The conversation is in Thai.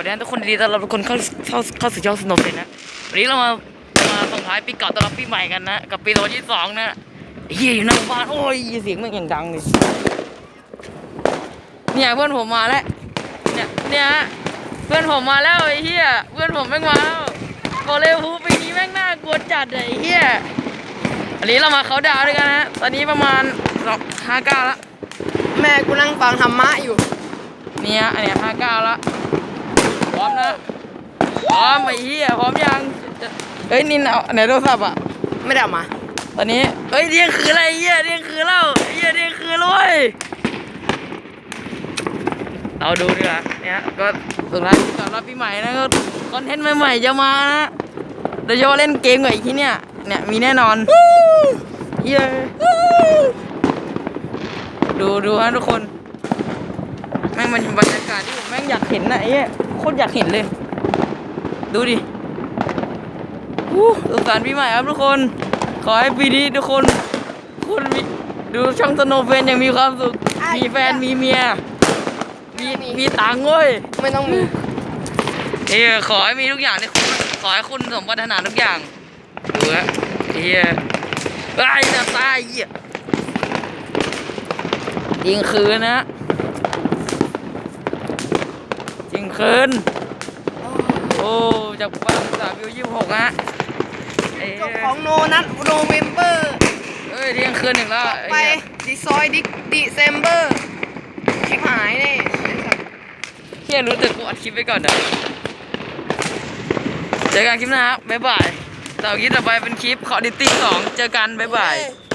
วัสดีทุกคนดีต้อนรับทุกคนเข้าเข้าเข้าสู่ช่องสนุกเลยนะวันนี้เรามามาส่งท้ายปีเก่าต้อนรับปีใหม่กันนะกับปี2022นะเฮียอยู่หน้าบ้านโอ้ยเสียงมันอย่างดังเลยเนี่ยเพื่อนผมมาแล้วเนี่ยเนี่ยฮะเพื่อนผมมาแล้วไอ้เฮียเพื่อนผมแม่งมาแล้วบอกเลยฮูปีนี้แม่งน่ากลัวจัดเลยไอ้เฮียวันนี้เรามาเขาน์ดาวน์ด้วยกันนะตอนนี้ประมาณสองห้าเก้าละแม่กูนั่งฟังธรรมะอยู่เนี่ยอันเนี้ยห้าเก้าละพ ร้อมนะ พร้อมไอ้เหี้ยพร้อมยังจะเฮ้ยนินเอาไหนโทรศัพท์อะ ไม่ได้เอามา ตอนนี้เฮ้ยเที่ยงคืนอะไรไอ้เหี้ยเที่ยงคืนแล้วไอ้เหี้ยเที่ยงคืนแล้วเว้ยเราดูดีกว่าเนี่ยก็สุดท้ายก่อนรับปีใหม่นะก็คอนเทนต์ใหม่ๆจะมานะโดยเฉพาะเล่นเกมกับไอ้ที่เนี่ยเนี่ยมีแน่นอนเหี้ยดูดูฮะทุกคน แม่งมันบรรยากาศที่ผมแม่งอยากเห็นนะไอ้เหี้ยโคตรอยากเห็นเลย ดูดิอู้สุขสันต์ปีใหม่ครับทุกคน ขอให้ปีนี้ทุกคนคุณมีดูช่องสโนว์เฟนยังมีความสุข มีแฟนมีเมีย มีมีตังค์เว้ย ไม่ต้องมีเอ้ยขอให้มีทุกอย่างที่คุณขอให้คุณสมปรารถนาทุกอย่าง ดูฮะเฮียไอ้หน้าตาไอ้เหี้ยยิงคืนนะยิง คืน โอ้จากบ้านสามวิวยี่สิบหกฮะเอ้ยเจ้าของโนนัทโนเวมเบอร์เอ้ยเที่ยงคืนอีกแล้วไปไอ้เหี้ยดิซอยดิดิเซมเบอร์ชิบหายเนี่ยเฮียรู้แต่กูอัดคลิปไว้ก่อนเดี๋ยวเจอกันคลิปหน้าครับบ๊ายบายต่อคลิปต่อไปเป็นคลิปขอดิตติ้งสองเจอกันบ๊ายบาย